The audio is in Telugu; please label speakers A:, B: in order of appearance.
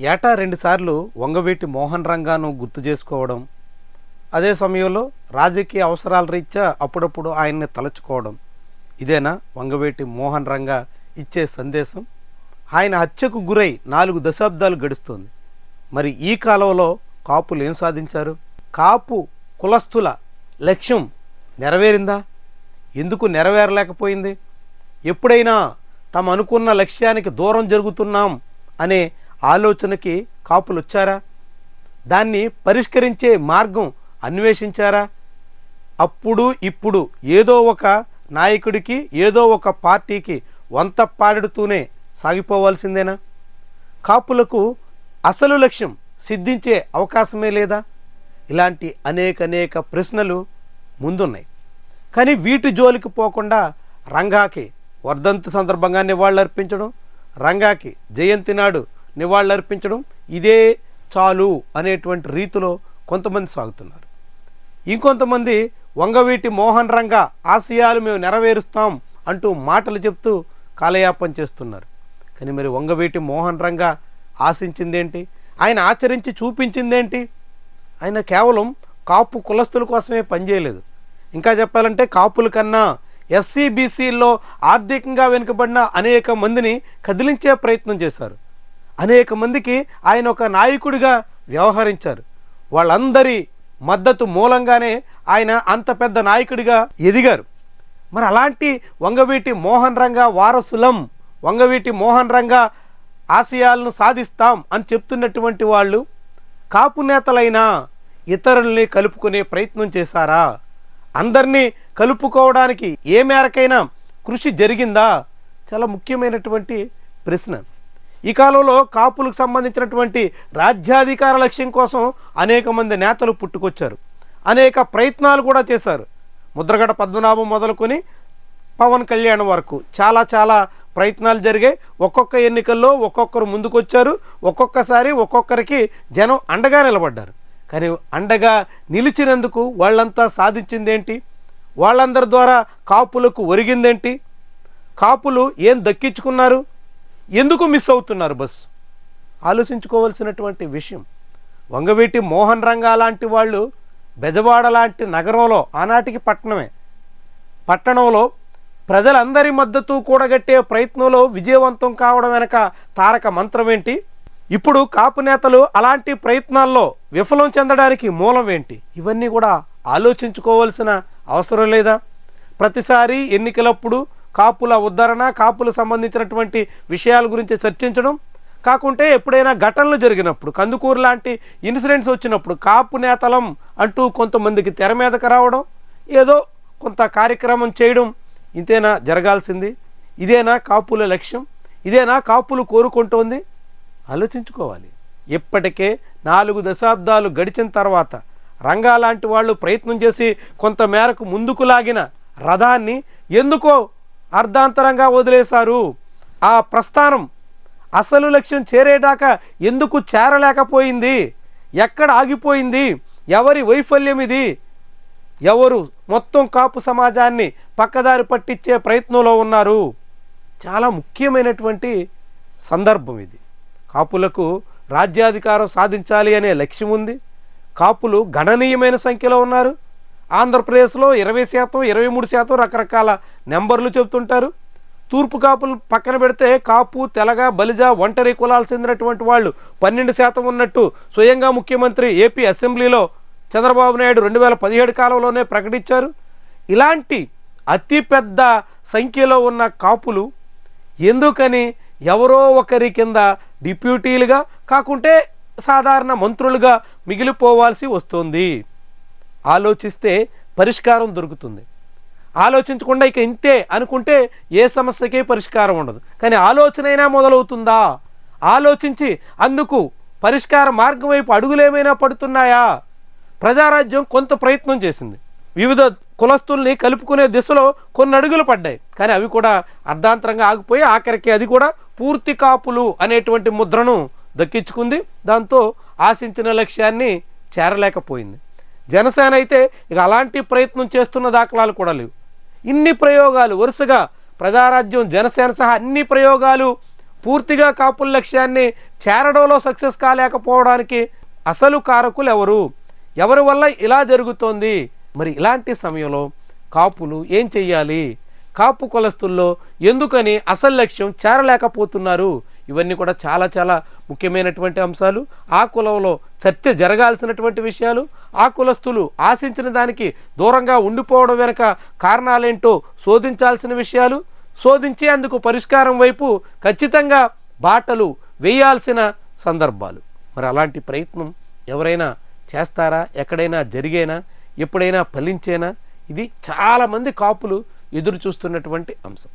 A: ఏటా రెండుసార్లు వంగవీటి మోహన్ రంగాను గుర్తు చేసుకోవడం అదే సమయంలో రాజకీయ అవసరాల రీత్యా అప్పుడప్పుడు ఆయన్ని తలుచుకోవడం. ఇదేనా వంగవేటి మోహన్ రంగా ఇచ్చే సందేశం? ఆయన హత్యకు గురై నాలుగు దశాబ్దాలు గడుస్తుంది. మరి ఈ కాలంలో కాపులు ఏం సాధించారు? కాపు కులస్తుల లక్ష్యం నెరవేరిందా? ఎందుకు నెరవేరలేకపోయింది? ఎప్పుడైనా తమ అనుకున్న లక్ష్యానికి దూరం జరుగుతున్నాం అనే ఆలోచనకి కాపులు వచ్చారా దాన్ని పరిష్కరించే మార్గం అన్వేషించారా? అప్పుడు ఇప్పుడు ఏదో ఒక నాయకుడికి ఏదో ఒక పార్టీకి వంత పాడుతూనే సాగిపోవాల్సిందేనా? కాపులకు అసలు లక్ష్యం సిద్ధించే అవకాశమే లేదా? ఇలాంటి అనేక అనేక ప్రశ్నలు ముందున్నాయి. కానీ వీటి జోలికి పోకుండా రంగాకి వర్ధంతి సందర్భంగా నివాళులర్పించడం రంగాకి జయంతి నాడు నివాళులర్పించడం ఇదే చాలు అనేటువంటి రీతిలో కొంతమంది సాగుతున్నారు. ఇంకొంతమంది వంగవీటి మోహన్ రంగ ఆశయాలు మేము నెరవేరుస్తాం అంటూ మాటలు చెప్తూ కాలయాపన చేస్తున్నారు. కానీ మరి వంగవీటి మోహన్ రంగ ఆశించిందేంటి? ఆయన ఆచరించి చూపించిందేంటి? ఆయన కేవలం కాపు కులస్తుల కోసమే పనిచేయలేదు. ఇంకా చెప్పాలంటే కాపుల కన్నా ఎస్సీబీసీల్లో ఆర్థికంగా వెనుకబడిన అనేక మందిని కదిలించే ప్రయత్నం చేశారు. అనేక మందికి ఆయన ఒక నాయకుడిగా వ్యవహరించారు. వాళ్ళందరి మద్దతు మూలంగానే ఆయన అంత పెద్ద నాయకుడిగా ఎదిగారు. మరి అలాంటి వంగవీటి మోహన్ రంగ వారసులం వంగవీటి మోహన్ రంగ ఆశయాలను సాధిస్తాం అని చెప్తున్నటువంటి వాళ్ళు కాపు నేతలైనా ఇతరుల్ని కలుపుకునే ప్రయత్నం చేశారా? అందరినీ కలుపుకోవడానికి ఏ మేరకైనా కృషి జరిగిందా? చాలా ముఖ్యమైనటువంటి ప్రశ్న. ఈ కాలంలో కాపులకు సంబంధించినటువంటి రాజ్యాధికార లక్ష్యం కోసం అనేక మంది నేతలు పుట్టుకొచ్చారు. అనేక ప్రయత్నాలు కూడా చేశారు. ముద్రగడ పద్మనాభం మొదలుకొని పవన్ కళ్యాణ్ వరకు చాలా చాలా ప్రయత్నాలు జరిగాయి. ఒక్కొక్క ఎన్నికల్లో ఒక్కొక్కరు ముందుకొచ్చారు. ఒక్కొక్కసారి ఒక్కొక్కరికి జనం అండగా నిలబడ్డారు. కానీ అండగా నిలిచినందుకు వాళ్ళంతా సాధించిందేంటి? వాళ్ళందరి ద్వారా కాపులకు ఒరిగిందేంటి? కాపులు ఏం దక్కించుకున్నారు? ఎందుకు మిస్ అవుతున్నారు బస్? ఆలోచించుకోవాల్సినటువంటి విషయం. వంగవీటి మోహన్ రంగా లాంటి వాళ్ళు బెజవాడ లాంటి నగరంలో ఆనాటికి పట్టణమే. పట్టణంలో ప్రజలందరి మద్దతు కూడగట్టే ప్రయత్నంలో విజయవంతం కావడం వెనక తారక మంత్రం ఏంటి? ఇప్పుడు కాపు నేతలు అలాంటి ప్రయత్నాల్లో విఫలం చెందడానికి మూలం ఏంటి? ఇవన్నీ కూడా ఆలోచించుకోవాల్సిన అవసరం లేదా? ప్రతిసారి ఎన్నికలప్పుడు కాపుల ఉద్ధరణ కాపులకు సంబంధించినటువంటి విషయాల గురించి చర్చించడం కాకుంటే ఎప్పుడైనా ఘటనలు జరిగినప్పుడు కందుకూరు లాంటి ఇన్సిడెంట్స్ వచ్చినప్పుడు కాపు నేతలం అంటూ కొంతమందికి తెర మీదకు రావడం ఏదో కొంత కార్యక్రమం చేయడం ఇంతేనా జరగాల్సింది? ఇదేనా కాపుల లక్ష్యం? ఇదేనా కాపులు కోరుకుంటోంది? ఆలోచించుకోవాలి. ఇప్పటికే నాలుగు దశాబ్దాలు గడిచిన తర్వాత రంగా లాంటి వాళ్ళు ప్రయత్నం చేసి కొంత మేరకు ముందుకు లాగిన రథాన్ని ఎందుకో అర్ధాంతరంగా వదిలేశారు. ఆ ప్రస్థానం అసలు లక్ష్యం చేరేదాకా ఎందుకు చేరలేకపోయింది? ఎక్కడ ఆగిపోయింది? ఎవరి వైఫల్యం ఇది ఎవరు మొత్తం కాపు సమాజాన్ని పక్కదారి పట్టించే ప్రయత్నంలో ఉన్నారు? చాలా ముఖ్యమైనటువంటి సందర్భం ఇది. కాపులకు రాజ్యాధికారం సాధించాలి అనే లక్ష్యం ఉంది. కాపులు గణనీయమైన సంఖ్యలో ఉన్నారు. ఆంధ్రప్రదేశ్లో ఇరవై శాతం ఇరవై మూడు శాతం రకరకాల నెంబర్లు చెబుతుంటారు. తూర్పు కాపులు పక్కన పెడితే కాపు తెలగ బలిజ ఒంటరి కులాలు చెందినటువంటి వాళ్ళు పన్నెండు శాతం ఉన్నట్టు స్వయంగా ముఖ్యమంత్రి ఏపీ అసెంబ్లీలో చంద్రబాబు నాయుడు రెండు వేల పదిహేడు కాలంలోనే ప్రకటించారు. ఇలాంటి అతిపెద్ద సంఖ్యలో ఉన్న కాపులు ఎందుకని ఎవరో ఒకరి కింద డిప్యూటీలుగా కాకుంటే సాధారణ మంత్రులుగా మిగిలిపోవాల్సి వస్తుంది. ఆలోచిస్తే పరిష్కారం దొరుకుతుంది. ఆలోచించకుండా ఇక ఇంతే అనుకుంటే ఏ సమస్యకే పరిష్కారం ఉండదు. కానీ ఆలోచనైనా మొదలవుతుందా? ఆలోచించి అందుకు పరిష్కార మార్గం వైపు అడుగులేమైనా పడుతున్నాయా? ప్రజారాజ్యం కొంత ప్రయత్నం చేసింది. వివిధ కులస్తుల్ని కలుపుకునే దిశలో కొన్ని అడుగులు పడ్డాయి. కానీ అవి కూడా అర్ధాంతరంగా ఆగిపోయి ఆఖరికి అది కూడా పూర్తి కాపులు అనేటువంటి ముద్రను దక్కించుకుంది. దాంతో ఆశించిన లక్ష్యాన్ని చేరలేకపోయింది. జనసేన అయితే ఇక అలాంటి ప్రయత్నం చేస్తున్న దాఖలాలు కూడా లేవు. ఇన్ని ప్రయోగాలు వరుసగా ప్రజారాజ్యం జనసేన సహా అన్ని ప్రయోగాలు పూర్తిగా కాపుల లక్ష్యాన్ని చేరడంలో సక్సెస్ కాలేకపోవడానికి అసలు కారకులు ఎవరు? ఎవరి వల్ల ఇలా జరుగుతోంది? మరి ఇలాంటి సమయంలో కాపులు ఏం చెయ్యాలి? కాపు కులస్తుల్లో ఎందుకని అసలు లక్ష్యం చేరలేకపోతున్నారు? ఇవన్నీ కూడా చాలా చాలా ముఖ్యమైనటువంటి అంశాలు. ఆ కులంలో చర్చ జరగాల్సినటువంటి విషయాలు ఆ కులస్తులు ఆశించిన దానికి దూరంగా ఉండిపోవడం వెనుక కారణాలేంటో శోధించాల్సిన విషయాలు శోధించి అందుకు పరిష్కారం వైపు ఖచ్చితంగా బాటలు వేయాల్సిన సందర్భాలు. మరి అలాంటి ప్రయత్నం ఎవరైనా చేస్తారా? ఎక్కడైనా జరిగేనా? ఎప్పుడైనా ఫలించేనా? ఇది చాలామంది కాపులు ఎదురు చూస్తున్నటువంటి అంశం.